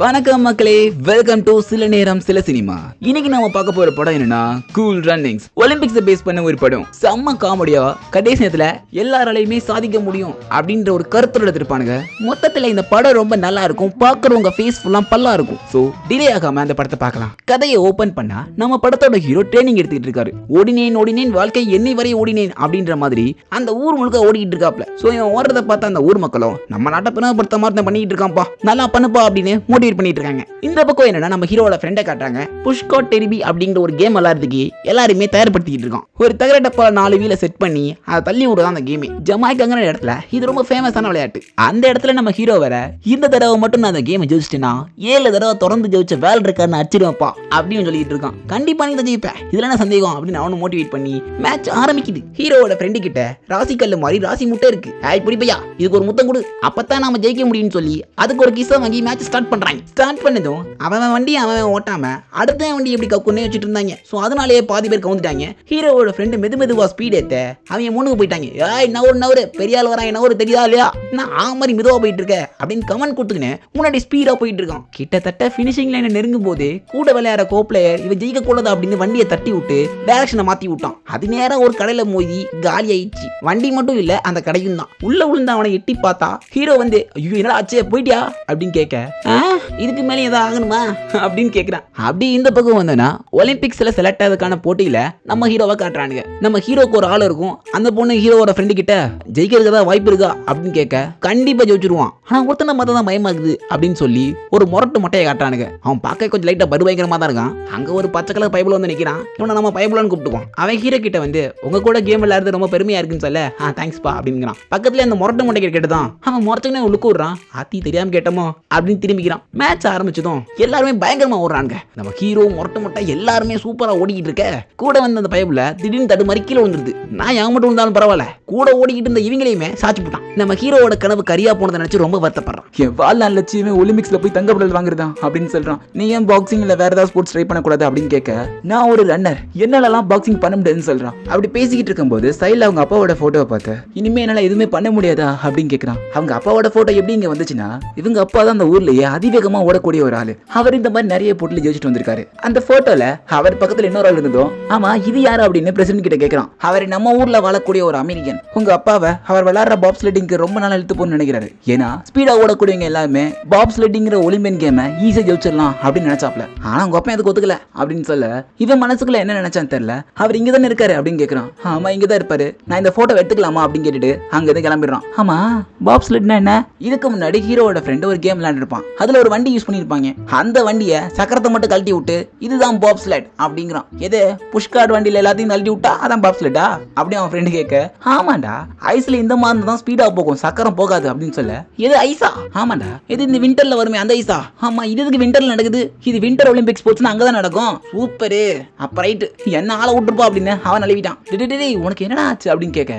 வணக்கம் மக்களே. Welcome to சில நேரம் சில சினிமா. இன்னைக்கு நாம பார்க்க போற படம் என்னன்னா கூல் ரன்னிங்ஸ் ஒலிம்பிக்ஸ் பேஸ் பண்ண ஒரு படம். செம்ம காமெடியா கடைசி நேரத்துல எல்லாராலையுமே சாதிக்க முடியும் அப்படின்ற ஒரு கருத்தோட எடுத்திருப்பானுங்க. மொத்தத்துல இந்த படம் ரொம்ப நல்லா இருக்கும். பாக்குறவங்க ஃபேஸ் ஃபுல்லா பல்லா இருக்கும். சோ டிலே ஆகாம அந்த படத்தை பார்க்கலாம். கதையை ஓபன் பண்ணா நம்ம படத்தோட ஹீரோ ட்ரைனிங் எடுத்துக்கிட்டு இருக்காரு. ஓடினேன் ஓடினேன் வாழ்க்கை என்னை வரை ஓடினேன் அப்படின்ற மாதிரி அந்த ஊர் முழுக்க ஓடிக்கிட்டு இருக்காப்ல சோ இவன் ஓடுறத பார்த்தா அந்த ஊர் மக்களும் நம்ம நாட்டை பிறப்படுத்த மாதிரி தான் பண்ணிட்டு இருக்கான்ப்பா. நல்லா பண்ணுப்பா அப்படின்னு மோட்டிவேட் பண்ணிட்டு இருக்காங்க இந்த பக்கம் என்னன்னா நம்ம ஹீரோட ஃப்ரெண்டை காட்டுறாங்க. புஷ்கோ டெரிபி அப்படிங்கிற ஒரு கேம் விளையாடுறதுக்கு எல்லாருமே தயார்படுத்திக்கிட்டு இருக்கோம். ஒரு தகர டப்பால நாலு வீல செட் பண்ணி அதை தள்ளி விடுதான் அந்த கேமே ஜமாய்க்காங்கிற இடத்துல இது ரொம்ப ஃபேமஸான விளையாட்டு. அந்த இடத்துல நம்ம ஹீரோ வேற இந்த தடவை மட்டும் நான் அந்த கேமை ஜெயிச்சிட்டேன்னா ஏழு தடவை தொடர்ந்து ஜெயிச்ச வேல் இருக்காருன்னு அடிச்சிருவேன்ப்பா அப்படின்னு சொல்லிட்டு இருக்கான். கண்டிப்பா நீ தான் ஜெயிப்பேன் இதுல என்ன சந்தேகம்? அப்படின்னு அவனு மோட்டிவேட் பண்ணி மேட்ச் ஆரம்பிக்குது. ஹீரோவோட ஃப்ரெண்டு கிட்ட ராசி கல்லு மாதிரி ராசி முட்டை இருக்கு. ஆய் பிடிப்பையா? இதுக்கு ஒரு முத்தம் கொடு. அப்பதான் நாம ஜெயிக்க முடியும்னு சொல்லி அதுக்கு ஒரு கிஸ்ஸை வாங்கி மேட்ச் ஸ்டார்ட் பண்றாங்க. ஸ்டார்ட் பண்ணதும் அவன் வண்டியை அவன் ஓட்டாம அடுத்த வண்டி எப்படி கக்குன்னே வச்சுட்டு இருந்தாங்க. ஸோ அதனாலேயே பாதி பேர் கவுந்துட்டாங்க. ஹீரோவோட ஃப்ரெண்டு மெது மெதுவா ஸ்பீட் ஏத்த அவங்க முன்னுக்கு போயிட்டாங்க. ஏய் நவரு நவரு பெரிய ஆள் வரான் நவரு தெரியா இல்லையா? நான் ஆ மாதிரி மெதுவா போயிட்டு இருக்க அப்படின்னு கமெண்ட் கொடுத்துக்கினு முன்னாடி ஸ்பீடா போயிட்டு இருக்கான். கிட்டத்தட்ட ஃபினிஷிங் லைனை நெருங்கும் போது கூட விளையாடுற கோ பிளேயர் இவன் ஜெயிக்க கூடாது அப்படின்னு வண்டியை தட்டி விட்டு டேரக்ஷனை மாத்தி விட்டான். அது நேரம் ஒரு கடையில மோதி காலி ஆயிடுச்சு. வண்டி மட்டும் இல்ல அந்த கடையும் தான். உள்ள விழுந்த அவனை எட்டி பார்த்தா ஹீரோ வந்து ஐயோ என்னடா ஆச்சு? போயிட்டியா? அப்படின்னு கேட்க "ஆ, இதுக்கு மேலே ஏதோ ஆகணுமா? அப்படின்னு கேட்குறான் அப்படி இந்த பக்கம் வந்தோன்னா ஒலிம்பிக்ஸில் செலக்ட் ஆகிறதுக்கான போட்டியில் நம்ம ஹீரோவை காட்டுறானுங்க. நம்ம ஹீரோக்கு ஒரு ஆள் இருக்கும். அந்த பொண்ணு ஹீரோவோட ஃப்ரெண்டு கிட்ட ஜெயிக்கிறதுக்கு ஏதாவது வாய்ப்பு இருக்கா? அப்படின்னு கேட்க கண்டிப்பாக ஜெயிச்சிருவான். ஆனால் ஒருத்தனை பார்த்தா தான் பயமா இருக்குது அப்படின்னு சொல்லி ஒரு முரட்டு மொட்டையை காட்டுறானுங்க. அவன் பார்க்க கொஞ்சம் லைட்டாக பருபயங்கரமாக தான் இருக்கான். அங்கே ஒரு பச்சை கலர் பைபிள் வந்து நிற்கிறான் இவனை நம்ம பைபிள்னு கூப்பிட்டுக்குவோம் அவன் ஹீரோ கிட்ட வந்து உங்க கூட கேம் விளையாடுறது ரொம்ப பெருமையாக இருக்குன்னு சொல்ல. ஆ தேங்க்ஸ்ப்பா அப்படிங்கிறான். பக்கத்தில் அந்த முரட்டு மொட்டை கேட்டுதான் அவன் முறைச்சுனே உழுக்கு விடுறான் ஆத்தி தெரியாமல் கேட்டோமோ அப்படின்னு திரும்பிக்கிறான். மேட்ச் ஆரம்பிச்சதும் எல்லாருமே பயங்கரமா ஓடுறாங்க நம்ம ஹீரோ முரட்டு மொட்டை எல்லாருமே சூப்பரா ஓடிக்கிட்டு இருக்க. கூட வந்த அந்த பைபிள் திடீர்னு தடுமாறி கீழே விழுந்துருது. நான் என் மட்டும் இருந்தாலும் பரவாயில்ல. கூட ஓடிக்கிட்டு இருந்த இவங்களையுமே சாச்சு போட்டான். நம்ம ஹீரோவோட கனவு கரியா போனதை நினைச்சு ரொம்ப வருத்தப்படுறான். என் வாழ்நாள் லட்சியமே ஒலிம்பிக்ஸ்ல போய் தங்க மெடல் வாங்குறதா அப்படின்னு சொல்றான். நீ ஏன் பாக்ஸிங் இல்ல வேற ஏதாவது ஸ்போர்ட்ஸ் ட்ரை பண்ணக்கூடாது அப்படின்னு கேட்க நான் ஒரு ரன்னர் என்னாலலாம் பாக்ஸிங் பண்ண முடியாதுன்னு சொல்றான். அப்படி பேசிக்கிட்டு இருக்கும்போது சைடில் அவங்க அப்பாவோட போட்டோவை பார்த்து இனிமே என்னால எதுவுமே பண்ண முடியாதா அப்படின்னு கேட்குறான் அவங்க அப்பாவோட போட்டோ எப்படி இங்க வந்துச்சுன்னா இவங்க அப்பா தான் அந்த ஊர்லயே அதிவேகமா ஓடக்கூடிய ஒரு ஆளு. அவர் இந்த மாதிரி நிறைய போட்டில ஜெயிச்சுட்டு வந்திருக்காரு. அந்த போட்டோல அவர் பக்கத்துல இன்னொரு ஆள் இருந்ததும் ஆமா இது யாரு அப்படின்னு பிரசிடன்ட் கிட்ட கேட்கறான் அவர் நம்ம ஊர்ல வாழக்கூடிய ஒரு அமெரிக்கன். உங்க அப்பாவை அவர் விளாட்ற பாப் ஸ்லெட்டிங்க்கு ரொம்ப நாள் இழுத்து போன்னு நினைக்கிறாரு. ஏன்னா ஸ்பீடா ஓடக்கூடியவங்க எல்லாருமே பாப் ஸ்லெட்டிங்கிற ஒலிம்பியன் கேமை ஈஸியா ஜெயிச்சிடலாம் அப்படின்னு நினைச்சாப்ல. ஆனா உங்க அப்பா எதுக்கு ஒத்துக்கல அப்படின்னு சொல்ல இவன் மனசுக்குள்ள என்ன நினைச்சான்னு தெரியல. அவர் இங்க தானே இருக்காரு அப்படின்னு கேக்குறான். ஆமா இங்க தான் இருப்பாரு. நான் இந்த போட்டோ எடுத்துக்கலாமா அப்படின்னு கேட்டுட்டு அங்க இருந்து கிளம்பிடுறான். ஆமா பாப் ஸ்லெட்னா என்ன? இதுக்கு முன்னாடி ஹீரோவோட ஃப்ரெண்டு ஒரு கேம் விளையாண்டுருப்பான். அதுல ஒரு வண்டி யூஸ் பண்ணியிருப்பாங்க அந்த வண்டியை சக்கரத்தை மட்டும் கழட்டி விட்டு இதுதான் பாப்ஸ்லெட் அப்படிங்கிறான். எது? புஷ்கார்டு வண்டியில் எல்லாத்தையும் கழட்டி விட்டா அதான் பாப்ஸ்லெட்டா அப்படி அவன் ஃப்ரெண்டு கேட்க ஆமாண்டா ஐஸ்ல இந்த மாதிரி தான் ஸ்பீடாக போகும் சக்கரம் போகாது அப்படின்னு சொல்ல எது ஐஸா ஆமாண்டா எது இந்த விண்டர்ல வருமே அந்த ஐஸா ஆமா இது இதுக்கு விண்டர்ல நடக்குது? இது விண்டர் ஒலிம்பிக்ஸ் போட்ஸ் அங்கே தான் நடக்கும். சூப்பரு அப்ப ரைட்டு என்ன ஆளை விட்டுருப்பா அப்படின்னு அவன் நழுவிட்டான். டே உனக்கு என்னடா ஆச்சு அப்படின்னு கேட்க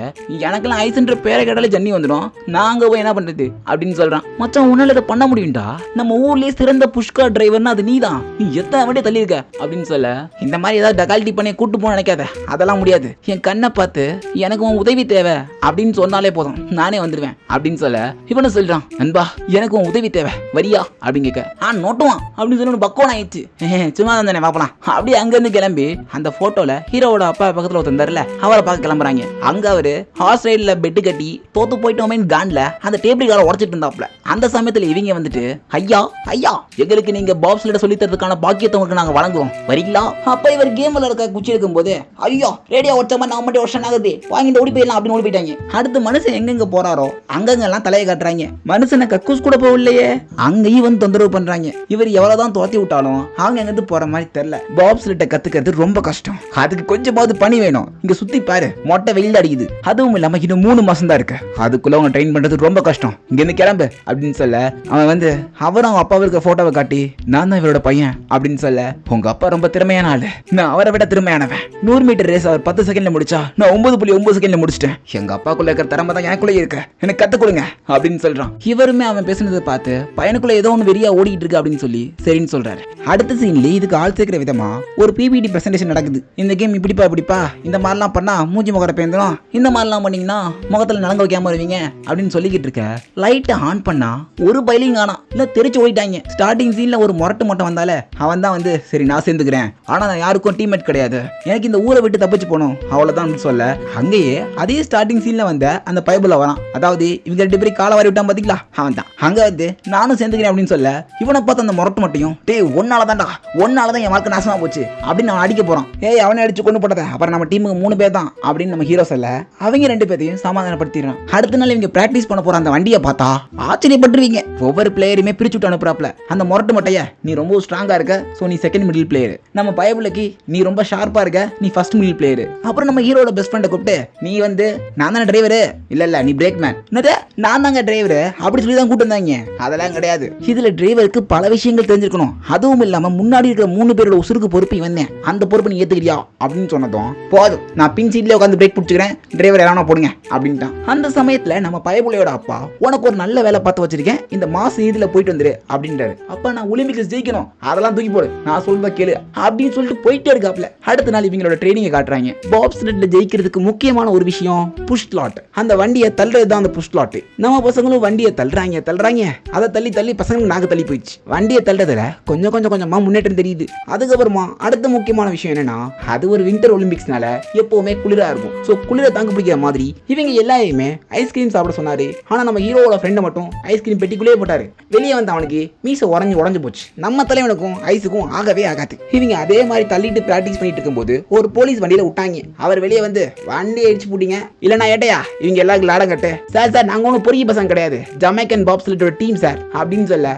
எனக்கெல்லாம் ஐஸ்ன்ற பேரை கேட்டாலே ஜன்னி வந்துடும். நாங்க போய் என்ன பண்ணுறது அப்படின்னு சொல்கிறான் மச்சான் உன்னால் இதை பண்ண முடியும்டா? நம்ம ஊர்லயே சிறந்த புஷ்கா டிரைவர்னா அது நீதான். நீ எத்தனை வண்டி தள்ளியிருக்க? அப்படின்னு சொல்ல இந்த மாதிரி ஏதாவது டகால்டி பண்ணி கூட்டு போன நினைக்காத. அதெல்லாம் முடியாது. என் கண்ணை பார்த்து எனக்கு உன் உதவி தேவை. அப்படின்னு சொன்னாலே போதும். நானே வந்துடுவேன் அப்படின்னு சொல்ல இவனும் சொல்றான் நண்பா எனக்கு உன் உதவி தேவை. வரியா? அப்படின்னு கேட்க ஆ நோட்டுவான். அப்படின்னு சொல்லி பக்கோன் ஆயிடுச்சு. சும்மா தான் தானே பார்க்கலாம் அப்படியே அங்கிருந்து கிளம்பி அந்த போட்டோல ஹீரோவோட அப்பா பக்கத்துல ஒருத்தந்தாருல அவரை பார்க்க கிளம்புறாங்க. அங்க அவரு ஹார்ஸ் ரைட்ல பெட்டு கட்டி தோத்து போயிட்டோமேன்னு கான்ல அந்த டேபிள் காரை உடச்சிட்டு இருந்தாப்ல அந்த சமயத்துல இவங்க வந்துட்டு ஐயா ஐயா எங்களுக்கு நீங்க பாப் சொல்லி தரதுக்கான பாக்கியத்தை உங்களுக்கு நாங்க வழங்குவோம். வரீங்களா? அப்ப இவர் கேம் விளையாட குச்சி இருக்கும் போது ஐயோ ரேடியோ ஒருத்தமா மாதிரி நான் மட்டும் வருஷம் ஆகுது. வாங்கிட்டு ஓடி போயிடலாம் அப்படின்னு ஓடி போயிட்டாங்க. அடுத்து மனுஷன் எங்கெங்க போறாரோ அங்கங்க எல்லாம் தலையை காட்டுறாங்க. மனுஷனை கக்கூஸ் கூட போகலையே அங்கேயும் வந்து தொந்தரவு பண்றாங்க. இவர் எவ்வளவுதான் தோத்தி விட்டாலும் அவங்க எங்கிருந்து போற மாதிரி தெரியல. பாப்ஸ்லேட்ட கத்துக்கிறது ரொம்ப கஷ்டம். அதுக்கு கொஞ்சமாவது பணி வேணும். இங்க சுத்தி பாரு மொட்டை வெயில் அடிக்குது. அதுவும் இல்லாம இன்னும் மூணு மாசம் தான் இருக்கு. அதுக்குள்ள அவங்க ட்ரெயின் பண்றது ரொம்ப கஷ்டம். இங்க இருந்து கிளம்பு அப்படின்னு சொல்ல அவன் வந்து அவரும் அவங்க இருக்க போட்டோவை காட்டி நான் தான் இவரோட பையன் அப்படின்னு சொல்ல உங்க அப்பா ரொம்ப திறமையான ஆளு. நான் அவரை விட திறமையானவன். நூறு மீட்டர் ரேஸ் அவர் பத்து செகண்ட்ல முடிச்சா நான் ஒன்பது புள்ளி ஒன்பது செகண்ட்ல முடிச்சிட்டேன். எங்க அப்பாக்குள்ள இருக்கிற திறமை தான் எனக்குள்ளே இருக்கு. எனக்கு கத்து கொடுங்க அப்படின்னு சொல்றான். இவருமே அவன் பேசுனதை பார்த்து பையனுக்குள்ள ஏதோ ஒன்று வெறியா ஓடிட்டு இருக்கு அப்படின்னு சொல்லி சரின்னு சொல்றாரு. அடுத்த சீன்ல இதுக்கு ஆள் சேர்க்கிற விதமா ஒரு பிபிடி பிரசன்டேஷன் நடக்குது. இந்த கேம் இப்படிப்பா இப்படிப்பா இந்த மாதிரிலாம் பண்ணா மூஞ்சி முகரை பேந்துடும் இந்த மாதிரிலாம் பண்ணீங்கன்னா முகத்தில் நலங்க வைக்காம வருவீங்க அப்படின்னு சொல்லிக்கிட்டு இருக்க லைட்டை ஆன் பண்ணா ஒரு பைலிங் ஆனா இல்ல தெரிச்சு போயிட்டாங்க. ஸ்டார்டிங் சீனில் ஒரு முரட்டு மட்டும் வந்தாலே அவன் தான் வந்து சரி நான் சேர்ந்துக்கிறேன். ஆனால் நான் யாருக்கும் டீம்மேட் கிடையாது. எனக்கு இந்த ஊரை விட்டு தப்பிச்சு போகணும். அவ்வளவுதான் சொல்ல அங்கேயே அதே ஸ்டார்டிங் சீன்ல வந்த அந்த பைபிள் வரான் அதாவது இவங்க ரெண்டு பேரும் காலை வாரி விட்டான் பார்த்தீங்களா அவன் தான். அங்க வந்து நானும் சேர்ந்துக்கிறேன் அப்படின்னு சொல்ல இவனை பார்த்து அந்த முரட்டு மட்டும் டேய் ஒன்னால தான்டா ஒன்னால தான் என் வாழ்க்கை நாசமா போச்சு. அப்படின்னு அவன் அடிக்க போறான். ஏய் அவனை அடிச்சு கொண்டு போட்டத அப்புறம் நம்ம டீமுக்கு மூணு பேர் தான் அப்படின்னு நம்ம ஹீரோ சொல்ல அவங்க ரெண்டு பேர்த்தையும் சமாதானப்படுத்திடுறான். அடுத்த நாள் இவங்க பிராக்டிஸ் பண்ண போற அந்த வண்டியை பார்த்தா ஆச்சரியப்பட்டுருவீங்க. ஒவ்வொரு பிளேயருமே பிரிச்சு விட்டு அனுப்புறாப்ல அந்த முரட்டு மட்டைய நீ ரொம்ப ஸ்ட்ராங்கா இருக்க ஸோ நீ செகண்ட் மிடில் பிளேயர் நம்ம பயபுலக்கு நீ ரொம்ப ஷார்ப்பா இருக்க நீ ஃபர்ஸ்ட் மிடில் பிளேயர் அப்புறம் நம்ம ஹீரோட பெஸ்ட் ஃப்ரெண்டை கூப்பிட்டு நீ வந்து நான் தானே டிரைவரு இல்ல இல்ல நீ பிரேக் மேன் என்னது? நான் தாங்க டிரைவரு அப்படி சொல்லி தான் கூட்டு வந்தாங்க அதெல்லாம் கிடையாது. இதுல டிரைவருக்கு பல விஷயங்கள் தெரிஞ்சிருக்கணும். அதுவும் இல்லாம முன்னாடி இருக்கிற மூணு பேரோட உசுருக்கு பொறுப்பு வந்தேன் அந்த பொறுப்பு நீ ஏத்துக்கிறியா? அப்படின்னு சொன்னதும் போதும் நான் பின் சீட்லேயே உட்காந்து பிரேக் பிடிச்சிக்கிறேன். டிரைவர் எல்லாம் போடுங்க. அப்படின்ட்டான். அந்த சமயத்தில் நம்ம பயபுலையோட அப்பா உனக்கு ஒரு நல்ல வேலை பார்த்து வச்சிருக்கேன். இந்த மாசம் இதில் போயிட்டு வந்துரு. அப்படின்றாரு. அப்ப நான் ஒலிம்பிக்ஸ் ஜெயிக்கணும். அதெல்லாம் தூக்கி போடு. நான் சொல்றத கேளு. அப்படின்னு சொல்லிட்டு போயிட்டே இருக்காப்ல அடுத்த நாள் இவங்களோட ட்ரைனிங்கை காட்டுறாங்க. பாப் ஸ்லெட்ல ஜெயிக்கிறதுக்கு முக்கியமான ஒரு விஷயம் புஷ் லாட் அந்த வண்டியை தள்ளுறது தான் அந்த புஷ் லாட் நம்ம பசங்களும் வண்டியை தள்ளுறாங்க தள்ளுறாங்க. அதை தள்ளி தள்ளி பசங்களுக்கு நாக்கு தள்ளி போயிடுச்சு. வண்டியை தள்ளுறதுல கொஞ்சம் கொஞ்சம் கொஞ்சமா முன்னேற்றம் தெரியுது. அதுக்கப்புறமா அடுத்த முக்கியமான விஷயம் என்னன்னா அது ஒரு வின்டர் ஒலிம்பிக்ஸ்னால எப்பவுமே குளிரா இருக்கும். ஸோ குளிரை தாங்க பிடிக்கிற மாதிரி இவங்க எல்லாரையுமே ஐஸ்கிரீம் சாப்பிட சொன்னாரு. ஆனா நம்ம ஹீரோவோட ஃப்ரெண்டை மட்டும் ஐஸ்கிரீம் பெட்டிக்குள்ளேயே போட்டாரு. வெளியே வந்து அவனுக்கு மீச உடஞ்சி உடஞ்சு போச்சு. நம்ம தலைவனுக்கும் ஐஸுக்கும் ஆகவே ஆகாது. இவங்க அதே மாதிரி தள்ளிட்டு பிராக்டிஸ் பண்ணிட்டு இருக்கும்போது ஒரு போலீஸ் வண்டியில விட்டாங்க. அவர் வெளியே வந்து வண்டி அடிச்சு போட்டீங்க. இல்லைனா ஏட்டையா? இவங்க எல்லாருக்கும் லாடம் கட்டு. சார் சார் நாங்க ஒன்றும் பொறுக்கி பசங்க கிடையாது. ஜமைக்கன் பாப்ஸ்லிட்டோட டீம் சார். அப்படின்னு சொல்ல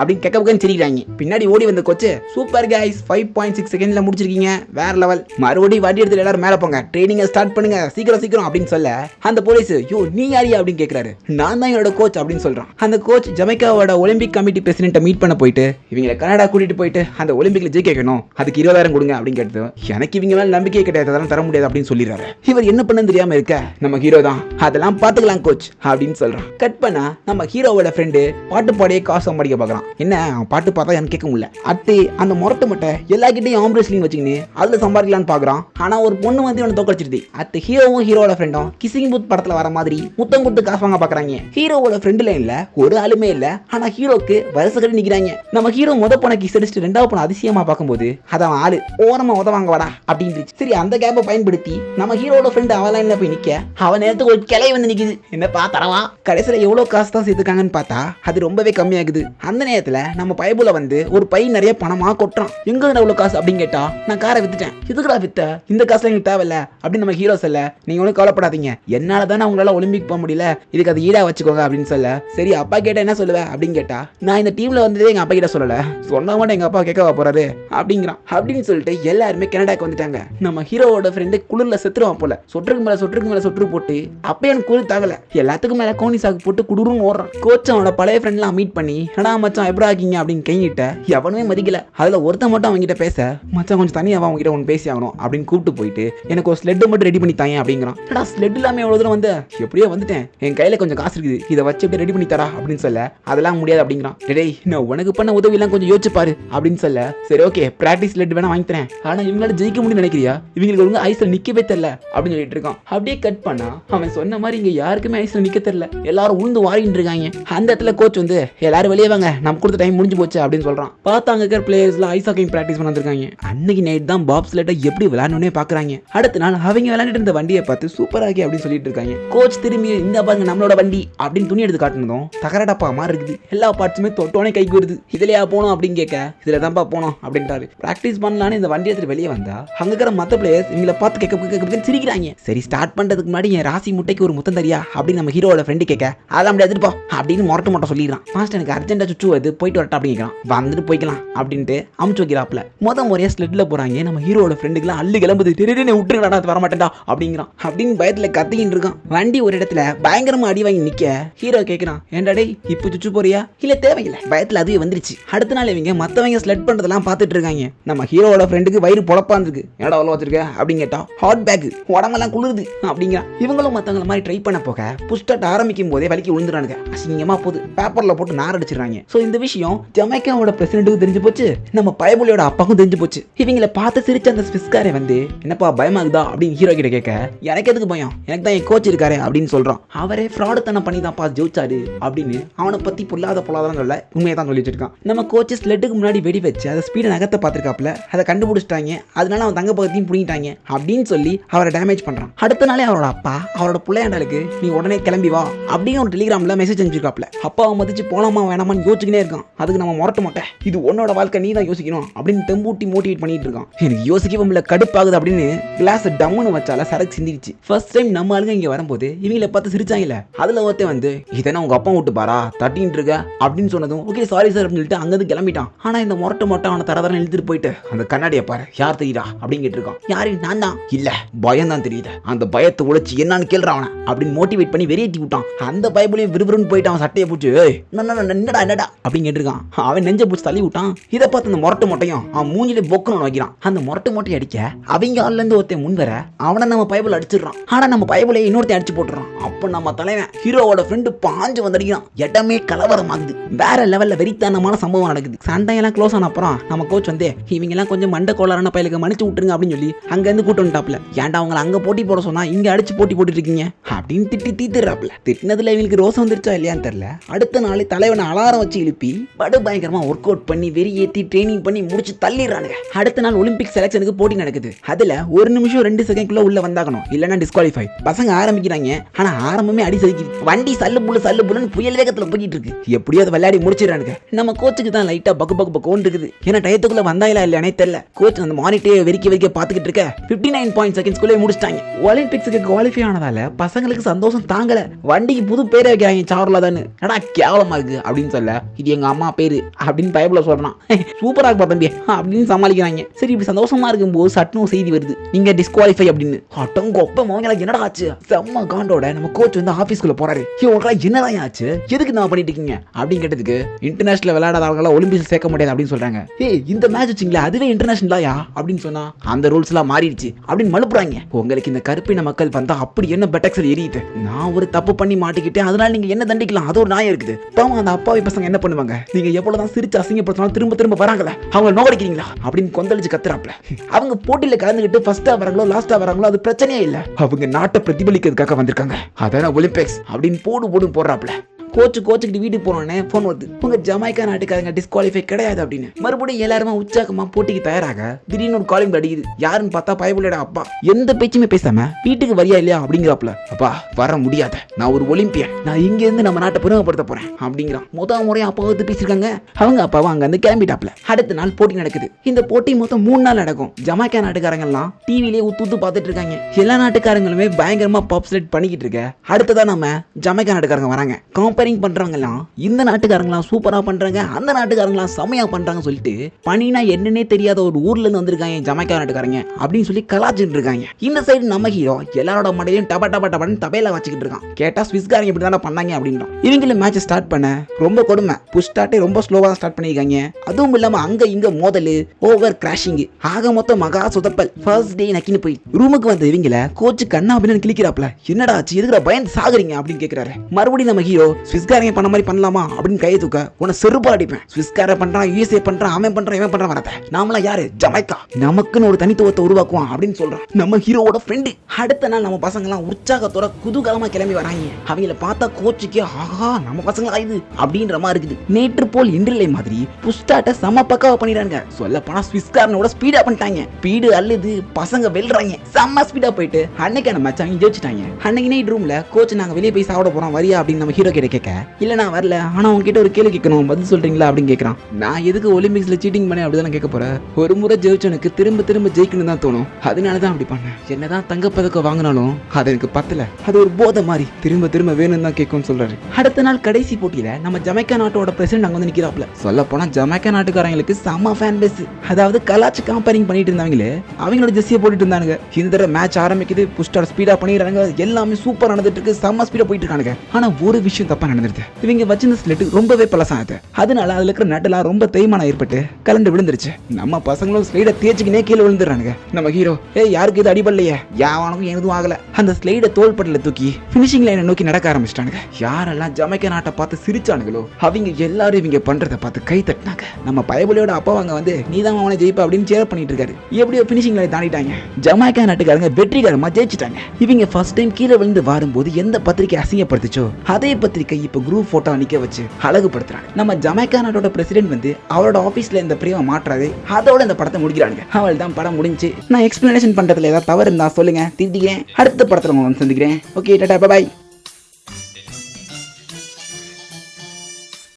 அப்படின்னு கெக்க பக்கம் சிரிக்கிறாங்க பின்னாடி ஓடி வந்த கொச்சு super guys five point six செகண்ட்ல முடிச்சிருக்கீங்க. வேற லெவல் மறுபடியும் வண்டி எடுத்துட்டு எல்லாரும் மேலே போங்க. ட்ரைனிங்கை ஸ்டார்ட் பண்ணுங்க. சீக்கிரம் சீக்கிரம் அப்படின்னு சொல்ல அந்த போலீஸ் யோ நீ யாரியா அப்படின்னு கேட்குறாரு. நான் தான் என்னோட கோச் அப்படின்னு சொல்றான். அந்த கோச் ஜமைக்காவோட ஒலிம்பிக் கமிட்டி பிரசிடென்ட்டை மீட் பண்ண போயிட்டு இவங்களை கனடா கூட்டிட்டு போயிட்டு அந்த ஒலிம்பிக்ல ஜெயிக்க வைக்கணும். அதுக்கு இருபதாயிரம் கொடுங்க அப்படின்னு கேட்டது. எனக்கு இவங்க மேல நம்பிக்கை கிடையாது. அதெல்லாம் தர முடியாது அப்படின்னு சொல்லிடுறாரு. இவர் என்ன பண்ணு தெரியாம இருக்க? நம்ம ஹீரோ தான். அதெல்லாம் பாத்துக்கலாம் கோச் அப்படின்னு சொல்றான். கட் பண்ணா நம்ம ஹீரோவோட ஃப்ரெண்டு பாட்டு பாடியே காசு சம்பாதிக்க பார்க்கறான். என்ன அவன் பாட்டு பார்த்தா எனக்கு கேட்க முடியல. அட்டு அந்த முரட்டு மட்டை எல்லாக்கிட்டையும் ஆம் வச்சுக்கின்னு அதில் சம்பாதிக்கலாம்னு பார்க்குறான் ஆனால் ஒரு பொண்ணு வந்து இவனை தோக்கடிச்சிருது. அத்து ஹீரோவும் ஹீரோட ஃப்ரெண்டும் கிசிங் பூத் படத்துல வர மாதிரி முத்தம் கொடுத்து காசு வாங்க பார்க்குறாங்க ஹீரோவோட ஃப்ரெண்டு லைனில் ஒரு ஆளுமே இல்லை. ஆனால் ஹீரோக்கு வருஷ கட்டி நிற்கிறாங்க நம்ம ஹீரோ முத போன கிஸ் அடிச்சுட்டு ரெண்டாவது போன அதிசயமாக பார்க்கும்போது அதை அவன் ஆளு. ஓரமாக உதவாங்க வாடா அப்படின்னு சரி அந்த கேப்பை பயன்படுத்தி நம்ம ஹீரோட ஃப்ரெண்டு அவன் லைனில் போய் நிற்க அவன் நேரத்துக்கு ஒரு கிளை வந்து நிக்குது. என்ன பார்த்தரவா கடைசியில் எவ்வளோ காசு தான் சேர்த்துக்காங்கன்னு பார்த்தா அது ரொம்பவே கம்மியாகுது. அந்த நேரத்துல நம்ம பயபுல வந்து ஒரு பை நிறைய பணமா கொட்டுறான். எங்க அவ்வளவு காசு அப்படின்னு கேட்டா நான் காரை வித்துட்டேன். இதுக்குடா வித்த? இந்த காசுல எங்களுக்கு தேவையில்ல அப்படின்னு நம்ம ஹீரோ சொல்ல நீங்க ஒன்றும் கவலைப்படாதீங்க. என்னால தானே உங்களால ஒலிம்பிக் போக முடியல. இதுக்கு அது ஈடா வச்சுக்கோங்க அப்படின்னு சொல்ல சரி அப்பா கேட்டா என்ன சொல்லுவேன் அப்படின்னு கேட்டா நான் இந்த டீம்ல வந்ததே எங்க அப்பா கிட்ட சொல்லல. சொன்னா மட்டும் எங்க அப்பா கேட்கவா போறாரு? அப்படிங்கிறான். அப்படின்னு சொல்லிட்டு எல்லாருமே கனடாக்கு வந்துட்டாங்க. நம்ம ஹீரோவோட ஃப்ரெண்டு குளிர்ல செத்துருவான் போல. சொட்டுக்கு மேல சொட்டுக்கு மேல சொட்டு போட்டு அப்பயே எனக்கு குளிர் தாகல எல்லாத்துக்கும் மேல கோனி சாக்கு போட்டு குடுருன்னு ஓடுறான். கோச் அவனோட பழைய ஃப்ரெண்ட்லாம் மீட் பண்ணி ஆனா மச்சான் எப்படி ஆக்கீங்க அப்படின்னு கையிட்ட எவனுமே மதிக்கல. அதுல ஒருத்தன் மட்டும் அவன்கிட்ட பேச மச்சான் கொஞ்சம் தனியாக அவங்ககிட்ட ஒன்று பேசி ஆகணும் அப்படின்னு கூப்பிட்டு போயிட்டு எனக்கு ஒரு ஸ்லெட் மட்டும் ரெடி பண்ணி தாங்க அப்படிங்கிறான். ஏடா ஸ்லெட் இல்லாம எவ்வளோ தூரம் வந்து? எப்படியோ வந்துட்டேன். என் கையில கொஞ்சம் காசு இருக்குது. இதை வச்சு எப்படி ரெடி பண்ணி தரா அப்படின்னு சொல்ல அதெல்லாம் முடியாது அப்படிங்கிறான். டேய் நான் உனக்கு பண்ண உதவி எல்லாம் கொஞ்சம் யோசிச்சு பாரு அப்படின்னு சொல்ல சரி ஓகே பிராக்டிஸ் ஸ்லெட் வேணா வாங்கி தரேன். ஆனா இவங்களால ஜெயிக்க முடியும்னு நினைக்கிறியா? இவங்களுக்கு ஒழுங்கு ஐஸ்ல நிக்கவே தெரியல அப்படின்னு சொல்லிட்டு இருக்கான். அப்படியே கட் பண்ணா அவன் சொன்ன மாதிரி இங்க யாருக்குமே ஐஸ்ல நிக்க தெரியல எல்லாரும் உளுந்து வாரிட்டு இருக்காங்க. அந்த இடத்துல கோச் வந்து எல்லாரும் வெளியே வாங்க நம்ம கொடுத்த டைம் முடிஞ்சு போச்சு அப்படின்னு சொல்றான். பார்த்தா அங்கே இருக்கிற பிளேயர்ஸ்ல ஐஸ் ஹாக்கிங் பிராக்டிஸ் பண்ணிருக்காங்க அன்னைக்கு நைட் தான் பாப் ஸ்லெட்டை எப்படி விளையாடணும்னே பாக்குறாங்க அடுத்த நாள் அவங்க விளையாண்டுட்டு இருந்த வண்டியை பார்த்து சூப்பர் ஆகி அப்படின்னு சொல்லிட்டு இருக்காங்க. கோச் திரும்பி இந்த பாருங்க நம்மளோட வண்டி அப்படின்னு துணி எடுத்து காட்டினதும் தகரடப்பா மாதிரி இருக்குது. எல்லா பார்ட்ஸுமே தொட்டோனே கைக்கு வருது இதுலயா போனோம்? அப்படின்னு கேட்க இதுல தான்ப்பா போனோம் அப்படின்றாரு பிராக்டிஸ் பண்ணலான்னு இந்த வண்டி எடுத்துட்டு வெளியே வந்தா அங்க இருக்கிற மத்த பிளேயர்ஸ் இவங்களை பார்த்து கேட்க கேட்க சிரிக்கிறாங்க. சரி ஸ்டார்ட் பண்றதுக்கு முன்னாடி என் ராசி முட்டைக்கு ஒரு முத்தம் தரியா? அப்படின்னு நம்ம ஹீரோட ஃப்ரெண்டு கேட்க அதான் அப்படி எடுத்துட்டு அப்படின்னு மொரட்ட மொட்டை சொல்லிடுறான். மாஸ்டர் எனக்கு அர்ஜென்ட்டா சுற்று வருது போயிட்டு வரட்டா அப்படிங்கிறான் வந்துட்டு போய்க்கலாம் அப்படின்ட்டு அமுச்சு வைக்கிறாப்ல முத முறையா ஸ்லெட்ல போறாங்க. நம்ம ஹீரோட ஃப்ரெண்டுக்குலாம் அள்ளு கிளம்புது. டெரிடனே விட்டுருக்கடா அது வரமாட்டேன்டா அப்படிங்கிறான். அப்படின்னு பயத்துல கத்திக்கிட்டு இருக்கான். வண்டி ஒரு இடத்துல பயங்கரமா அடி வாங்கி நிக்க. ஹீரோ கேட்குறான் ஏன்டா டேய் இப்போ சுச்சு போறியா? இல்ல தேவையில்லை. பயத்துல அதுவே வந்துருச்சு. அடுத்த நாள் இவங்க மத்தவங்க ஸ்லெட் பண்றதெல்லாம் பார்த்துட்டு இருக்காங்க. நம்ம ஹீரோவோட ஃப்ரெண்டுக்கு வயிறு பொழப்பா இருந்திருக்கு ஏடா அவ்வளோ வச்சிருக்க? அப்படின்னு கேட்டா ஹாட் பேக் உடம்பெல்லாம் குளிருது. அப்படிங்கிறான். இவங்களும் மத்தவங்கள மாதிரி ட்ரை பண்ண போக புஷ்டட் ஆரம்பிக்கும் போதே வலிக்கு விழுந்துறானுங்க அசிங்கமா போகுது. பேப்பர்ல போட்டு நார் அடிச்சிடுறாங்க. ஸோ இந்த விஷயம் ஜமைக்காவோட பிரசிடென்ட்டுக்கும் தெரிஞ்சு போச்சு. நம்ம பயபுலியோட அப்பாவுக்கும் தெரிஞ்சு போச்சு. இவங்கள பார்த்து சிரிச்ச அந்த ஸ்விஸ்காரே வந்து என்னப்பா பயமாகுதா? அப்படின்னு ஹீரோ கிட்ட கேட்க எனக்கு எதுக்கு பயம்? எனக்கு தான் என் கோச் இருக்காரு அப்படின்னு சொல்றான். அவரே ஃப்ராடுத்தனம் பண்ணி தான்ப்பா ஜெயிச்சாரு அப்படின்னு அவனை பத்தி பொல்லாத பொல்லாதான் சொல்ல உண்மையை தான் சொல்லி வச்சிருக்கான். நம்ம கோச்சஸ் ஸ்லெட்டுக்கு முன்னாடி வெடி வச்சு அதை ஸ்பீடை நகர்த்த பார்த்துருக்காப்புல அதை கண்டுபிடிச்சிட்டாங்க. அதனால அவன் தங்க பகுதியும் பிடிங்கிட்டாங்க அப்படின்னு சொல்லி அவரை டேமேஜ் பண்றான். அடுத்த நாளே அவரோட அப்பா அவரோட பிள்ளையாண்டலுக்கு நீ உடனே கிளம்பி வா அப்படின்னு ஒரு டெலிகிராம்ல மெசேஜ் அனுப்பிச்சிருக்காப்ல அப்பாவை மதிச்சு போலாமா வேணாமான்னு யோசிச்சுக்கினே இருக்கான். அதுக்கு நம்ம முரட்ட மாட்டேன் இது உன்னோட வாழ்க்கை நீ தான் யோசிக்கணும் அப்படின்னு தெம்பூட்டி மோட்டிவேட் பண்ணிட்டு இருக்கான். எனக்கு யோசிக்கவே முடியல கடுப்பாகுது அப்படின்னு கிளாஸ் டம்முன்னு வச்சால சரக்கு சிந்திடுச்சு. ஃபர்ஸ்ட் டைம் நம்ம ஆளுங்க இங்க வரும்போது இவங்கள பார்த்து சிரிச்சாங்கல்ல? அதுல ஒருத்தன் வந்து இதென்ன உங்க அப்பா விட்டு பாரா? தட்டின்னு இருக்க? அப்படின்னு சொன்னதும் ஓகே சாரி சார் அப்படின்னு சொல்லிட்டு அங்கிருந்து கிளம்பிட்டான். ஆனா இந்த முரட்ட மொட்டை அவனை தர இழுத்துட்டு போயிட்டு அந்த கண்ணாடியை பாரு யார் தெரியுதா? அப்படின்னு கேட்டிருக்கான். யாரு? நான் தான். இல்ல பயம் தான் தெரியுது. அந்த பயத்தை உழைச்சி என்னன்னு கேள்றான் அவனை அப்படின்னு மோட்டிவேட் பண்ணி வெறியேற்றி விட்டான். அந்த பயப்புலையும் விறுவிறுன்னு போயிட்டு அவன் சட்டையை பிடிச்சி என்னடா என்னடா? அப்படின்னு கேட்டிருக்கான். அவன் நெஞ்ச பிடிச்சி தள்ளி விட்டான். இதை பார்த்து அந்த முரட்டு மொட்டையும் அவன் மூஞ்சிலே பொக்கணும் வைக்கிறான் அந்த முரட்டு மொட்டை அடிக்க அவங்க ஆள்லேருந்து ஒருத்தன் முன் வர அவனை நம்ம பைபிள் அடிச்சிடுறான். ஆனால் நம்ம பைபிளை இன்னொருத்தன் அடிச்சு போட்டுறான் அப்போ நம்ம தலைவன் ஹீரோவோட ஃப்ரெண்டு பாஞ்சு வந்தடிக்கிறான் இடமே கலவரமாகுது. வேற லெவலில் வெறித்தனமான சம்பவம் நடக்குது. சண்டையெல்லாம் க்ளோஸ் ஆன அப்புறம் நம்ம கோச் வந்து இவங்கெல்லாம் கொஞ்சம் மண்டை கோளாறான பயலுக்கு மன்னிச்சு விட்டுருங்க அப்படின்னு சொல்லி அங்கேருந்து கூட்டு வந்துட்டாப்ல ஏன்டா அவங்கள அங்கே போட்டி போட சொன்னால் இங்கே அடிச்சு போட்டி போட்டுட்டு இருக்கீங்க அப்படின்னு திட்டி தீத்துறாப்ல திட்டினதுல இவங்களுக்கு ரோசம் வந்துருச்சா இல்லையான்னு தெரியல. அடுத்த நாளே தலைவனை அலாரம் வச்சு அனுப்பி படு பயங்கரமா ஒர்க் அவுட் பண்ணி வெறி ஏத்தி ட்ரைனிங் பண்ணி முடிச்சு தள்ளிடுறானுங்க. அடுத்த நாள் ஒலிம்பிக் செலக்ஷனுக்கு போட்டி நடக்குது. அதுல ஒரு நிமிஷம் ரெண்டு செகண்ட்குள்ள உள்ள வந்தாகணும். இல்லைன்னா டிஸ்குவாலிஃபை பசங்க ஆரம்பிக்கிறாங்க. ஆனா ஆரம்பமே அடி சதிக்கு வண்டி சல்லு புல்லு சல்லு புல்லுன்னு புயல் வேகத்துல போயிட்டு இருக்கு. எப்படியோ அதை விளையாடி முடிச்சிடறானுங்க. நம்ம கோச்சுக்கு தான் லைட்டா பக்கு பக்கு பக்கோன்னு இருக்குது. ஏன்னா டயத்துக்குள்ள வந்தாயிலா இல்லையானே தெரியல. கோச் அந்த மானிட்டே வெறிக்க வெறிக்க பார்த்துக்கிட்டு இருக்க ஃபிஃப்டி நைன் பாயிண்ட் செகண்ட்ஸ்குள்ளே முடிச்சிட்டாங்க ஒலிம்பிக்ஸுக்கு குவாலிஃபை ஆனதால பசங்களுக்கு சந்தோஷம் தாங்கல. வண்டிக்கு புது பேரே வைக்கிறாங்க சார்லா தானு என்னடா கேவலமா இருக்கு அப்படின்னு சொல்ல இது எங்க அம்மா பேர் அப்படின்னு பயப்பில் சொல்றான். சூப்பராக இருப்பா தம்பி. அப்படின்னு சமாளிக்கிறாங்க. சரி இப்படி சந்தோஷமா இருக்கும்போது சட்டுன்னு ஒரு செய்தி வருது. நீங்கள் டிஸ்குவாலிஃபை அப்படின்னு. அட்டங்கொப்ப மோங்களுக்கு என்னடா ஆச்சு? செம்ம காண்டோட நம்ம கோச் வந்து ஆஃபீஸ்க்குள்ளே போறாரு. இவங்களுக்கு என்னதான் ஆச்சு? எதுக்கு நான் பண்ணிட்டு இருக்கீங்க? அப்படின்னு கேட்டதுக்கு இன்டர்நேஷனல் விளையாடாத ஆளுங்களை ஒலிம்பிக்ஸ் சேர்க்க முடியாது அப்படின்னு சொல்கிறாங்க ஏய் இந்த மேட்ச் வச்சிங்களா அதுவே இன்டர்நேஷனலாயா அப்படின்னு சொன்னா அந்த ரூல்ஸ்லாம் மாறிடுச்சு அப்படின்னு மழுப்புறாங்க. உங்களுக்கு இந்த கருப்பின மக்கள் வந்தால் அப்படி என்ன பெட்டக்ஸல் எரியுது? நான் ஒரு தப்பு பண்ணி மாட்டிக்கிட்டேன் அதனால நீங்கள் என்ன தண்டிக்கலாம்? அது ஒரு நாயம் இருக்குது. பாவம் அந்த அப்பாவி பசங்க என்ன பண்ணுவாங்க. நீங்க எவ்வளவுதான் சிரிச்சு அசிங்கப்படுத்தினாலும் திரும்ப திரும்ப வராங்களே அவங்க நோக்கடிக்கிறீங்களா அப்படின்னு கொந்தளிச்சு கத்துறாப்ல. அவங்க போட்டியில கலந்துகிட்டு ஃபர்ஸ்டா வராங்களோ லாஸ்டா வராங்களோ அது பிரச்சனையே இல்ல. அவங்க நாட்டை பிரதிபலிக்கிறதுக்காக வந்திருக்காங்க. அதான ஒலிம்பிக்ஸ் அப்படின்னு போடு போடும் போடுறாப்ல. கோச்சு கோச்சுக்கிட்டு வீட்டுக்கு போனோடனே ஃபோன் வருது. உங்க ஜமாய்க்கா நாட்டுக்காரங்க டிஸ்குவாலிஃபை கிடையாது அப்படின்னு. மறுபடியும் எல்லாருமே உற்சாகமா போட்டிக்கு தயாராக திடீர்னு ஒரு காலிங் அடிக்குது. யாருன்னு பார்த்தா பயபுள்ளோட அப்பா. எந்த பேச்சுமே பேசாம வீட்டுக்கு வரியா இல்லையா அப்படிங்கிறாப்ல அப்பா வர முடியாத. நான் ஒரு ஒலிம்பியன். நான் இங்க இருந்து நம்ம நாட்டை பெருமைப்படுத்த போறேன் அப்படிங்கிறான். முதல் முறையா அப்பா வந்து பேசியிருக்காங்க. அவங்க அப்பாவும் அங்க இருந்து கிளம்பிட்டாப்ல அடுத்த நாள் போட்டி நடக்குது. இந்த போட்டி மொத்தம் மூணு நாள் நடக்கும். ஜமாய்க்கா நாட்டுக்காரங்க எல்லாம் டிவிலேயே உத்து உத்து பார்த்துட்டு இருக்காங்க. எல்லா நாட்டுக்காரங்களுமே பயங்கரமா பாப்புலேட் பண்ணிக்கிட்டு இருக்க. அடுத்ததான் நம்ம ஜமாய்க்கா நாட்டுக்காரங்க வராங்க. கம்பேரிங் பண்றவங்கலாம் இந்த நாட்டுக்காரங்களாம் சூப்பரா பண்றாங்க அந்த நாட்டுக்காரங்களாம் செமையா பண்றாங்க சொல்லிட்டு பனினா என்னன்னே தெரியாத ஒரு ஊர்ல இருந்து வந்திருக்காங்க ஜமைக்கா நாட்டுக்காரங்க அப்படின்னு சொல்லி கலாச்சிட்டு இருக்காங்க. இந்த சைடு நம்ம ஹீரோ எல்லாரோட மடையும் டப டப டபன்னு தபையில வச்சுக்கிட்டு இருக்கான். கேட்டா ஸ்விஸ்காரங்க இப்படி தானே பண்ணாங்க அப்படின்றான். இவங்கள மேட்ச் ஸ்டார்ட் பண்ண ரொம்ப கொடுமை. புஷ் ஸ்டார்ட்டே ரொம்ப ஸ்லோவா ஸ்டார்ட் பண்ணியிருக்காங்க. அதுவும் இல்லாம அங்க இங்க மோதல் ஓவர் கிராஷிங் ஆக மொத்தம் மகா சுதப்பல். ஃபர்ஸ்ட் டே நக்கின்னு போய் ரூமுக்கு வந்த இவங்கள கோச்சு கண்ணா அப்படின்னு கிளிக்கிறாப்ல என்னடா ஆச்சு? எதுக்குடா பயந்து சாகுறீங்க? அப்படின்னு கேட்கிறாரு மறுபடியும் நம்ம ஹீரோ ஸ்விஸ்காரங்க பண்ண மாதிரி பண்ணலாமா? அப்படின்னு கையை தூக்க உன செருப்பால் அடிப்பேன். ஸ்விஸ்கார பண்றான் யூஎஸ்ஏ பண்றான் அவன் பண்றான் இவன் பண்றான் வரத நாமளா யாரு? ஜமைக்கா. நமக்குன்னு ஒரு தனித்துவத்தை உருவாக்குவான் அப்படின்னு சொல்றான். நம்ம ஹீரோவோட ஃப்ரெண்டு அடுத்த நாள் நம்ம பசங்களாம் உற்சாகத்தோட குதூகலமா கிளம்பி வராங்க. அவங்கள பார்த்தா கோச்சுக்கே ஆஹா நம்ம பசங்களா இது அப்படின்ற மாதிரி இருக்குது. நேற்று போல் இன்றில்லை மாதிரி புஷ்டாட்ட செம பக்காவா பண்ணிடுறாங்க சொல்ல போனா ஸ்விஸ்காரனோட ஸ்பீடா பண்ணிட்டாங்க. ஸ்பீடு அல்லது பசங்க வெல்றாங்க. செம்ம ஸ்பீடா போயிட்டு அன்னைக்கான மேட்ச் அவங்க ஜெயிச்சிட்டாங்க. அன்னைக்கு நைட் ரூம்ல கோச் நாங்க வெளியே போய் சாப்பிட போறோம் வரியா அப்படின்னு நம்ம ஹீரோ கிட்ட கேட்க இல்லை நான் வரல. ஆனால் உங்ககிட்ட ஒரு கேள்வி கேட்கணும். பதில் சொல்கிறீங்களா அப்படின்னு கேட்குறான். நான் எதுக்கு ஒலிம்பிக்ஸில் சீட்டிங் பண்ணி அப்படிதான் கேட்க போகிறேன் ஒரு முறை ஜெயிச்சவனுக்கு திரும்ப திரும்ப ஜெயிக்கணும் தான் தோணும். அதனால தான் அப்படி பண்ணேன். என்னதான் தங்கப்பதக்கம் வாங்கினாலும் அது எனக்கு பத்தல. அது ஒரு போதை மாதிரி. திரும்ப திரும்ப வேணும் தான் கேட்கும்னு சொல்றாரு. அடுத்த நாள் கடைசி போட்டியில நம்ம ஜமைக்கா நாட்டோட பிரசிடண்ட் அங்க வந்து நிக்கிறாப்ல சொல்ல போனா ஜமைக்கா நாட்டுக்காரங்களுக்கு செம்ம ஃபேன் பேஸ் அதாவது கலாச்சு கம்பேரிங் பண்ணிட்டு இருந்தவங்களே அவங்களோட ஜெர்சியை போட்டுட்டு இருந்தானுங்க. இந்த தடவை மேட்ச் ஆரம்பிக்குது. புஷ்டார் ஸ்பீடா பண்ணிடுறாங்க எல்லாமே சூப்பர் நடந்துட்டு இருக்கு. செம்ம ஸ்பீடா போயிட்டு இருக்கானுங்க. ஆனா ஒரு விஷயம் தப்பா நடந்துருது. இவங்க வச்சிருந்த ஸ்லெட்டு ரொம்பவே பழசாகுது அதனால அதுல இருக்கிற நட்டெல்லாம் ரொம்ப தேய்மானம் ஏற்பட்டு கலண்டு விழுந்துருச்சு. நம்ம பசங்களும் ஸ்லைடை தேய்ச்சிக்கினே கீழே விழுந்துடுறானுங்க. நம்ம ஹீரோ ஏ யாருக்கு இது அடிபடலையே? யாவனுக்கும் எதுவும் ஆகல. அந்த ஸ்லைடை தோள்பட்டில் தூக்கி ஃபினிஷிங் லைனை நோக்கி நடக்க ஆரம்பிச்சிட்டானுங்க. யாரெல்லாம் ஜமைக்க நாட்டை பார்த்து சிரிச்சானுங்களோ அவங்க எல்லாரும் இவங்க பண்றதை பார்த்து கை தட்டினாங்க. நம்ம பயபுலியோட அப்பா அவங்க வந்து நீதான் அவனை ஜெயிப்பா அப்படின்னு சேர் பண்ணிட்டு இருக்காரு. எப்படியோ ஃபினிஷிங் லைன் தாண்டிட்டாங்க. ஜமாய்க்கா நாட்டுக்காரங்க வெற்றிகரமா ஜெயிச்சிட்டாங்க. இவங்க ஃபர்ஸ்ட் டைம் கீழே விழுந்து வாரும்போது எந்த பத்திரிக்கை அசிங்கப்படுத்துச்சோ அதே பத்திரிக்கை இப்போ குரூப் போட்டோ நிக்க வச்சு அழகுபடுத்துறாங்க. நம்ம ஜமைக்கா நாட்டோட பிரசிடென்ட் வந்து அவரோட ஆபீஸ்ல இந்த பிரிவை மாற்றாது அதோட இந்த படத்தை முடிக்கிறாங்க அவள் தான் படம் முடிஞ்சு. நான் எக்ஸ்பிளனேஷன் பண்றதுல ஏதாவது தவறு இருந்தா சொல்லுங்க. திட்டிக்கிறேன் அடுத்த படத்துல உங்களை வந்து சந்திக்கிறேன். ஓகே டாடா பாய்